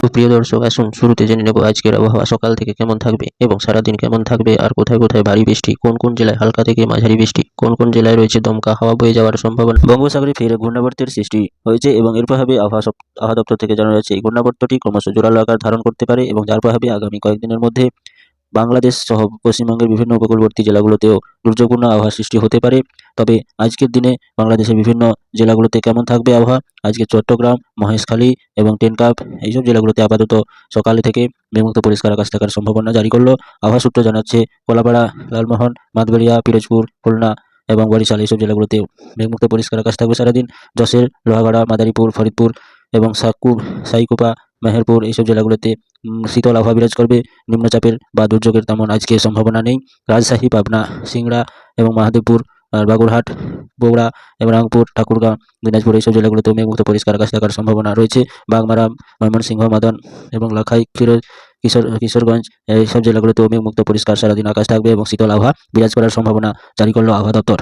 তো প্রিয় দর্শক, আসুন শুরুতে জেনে নেব আজকের আবহাওয়া, সকাল থেকে কেমন থাকবে এবং সারাদিন কেমন থাকবে আর কোথায় কোথায় ভারী বৃষ্টি, কোন কোন জেলায় হালকা থেকে মাঝারি বৃষ্টি, কোন কোন জেলায় রয়েছে দমকা হাওয়া বয়ে যাওয়ার সম্ভাবনা। বঙ্গোসাগরে ফের ঘূর্ণাবর্তের সৃষ্টি হয়েছে এবং এর প্রভাবে আবহাওয়া আবহাওয়া দপ্তর থেকে জানা যাচ্ছে এই ঘূর্ণাবর্তটি ক্রমশ জোরালো আকার ধারণ করতে পারে এবং যার প্রভাবে আগামী কয়েকদিনের মধ্যে বাংলাদেশ সহ পশ্চিমবঙ্গের বিভিন্ন উপকূলবর্তী জেলাগুলোতেও দুর্যোগপূর্ণ আবহাওয়া সৃষ্টি হতে পারে। তবে আজকের দিনে বাংলাদেশের বিভিন্ন জেলাগুলোতে কেমন থাকবে আবহাওয়া? আজকে চট্টগ্রাম, মহেশখালী এবং টেনকাপ এইসব জেলাগুলোতে আপাতত সকালে থেকে মেঘমুক্ত পরিষ্কার আকাশ থাকার সম্ভাবনা জারি করল। আবহাওয়া সূত্র জানাচ্ছে, কলাপাড়া, লালমোহন মাতবাড়িয়া পিরোজপুর, খুলনা এবং বরিশাল এইসব জেলাগুলোতেও মেঘমুক্ত পরিষ্কার আকাশ থাকবে সারাদিন। যশের, লোহাগাড়া, মাদারীপুর, ফরিদপুর এবং সাকুর, সাইকোপা, মেহেরপুর এইসব জেলাগুলোতে শীতল আবহাওয়া বিরাজ করবে। নিম্নচাপের বা দুর্যোগের তেমন আজকে সম্ভাবনা নেই। রাজশাহী, পাবনা, সিংড়া এবং মহাদেবপুর, আর বাগুরহাট, বগুড়া এবং রংপুর, ঠাকুরগাঁও, দিনাজপুর এইসব জেলাগুলোতেও মেঘমুক্ত পরিষ্কার আকাশ থাকার সম্ভাবনা রয়েছে। বাগমারা, ময়মনসিংহ, মাদন এবং লাখাই ফিরোজ কিশোর, কিশোরগঞ্জ এইসব জেলাগুলোতেও মেঘমুক্ত পরিষ্কার সারাদিন আকাশ থাকবে এবং শীতল আবহাওয়া বিরাজ করার সম্ভাবনা জারি করল আবহাওয়া দপ্তর।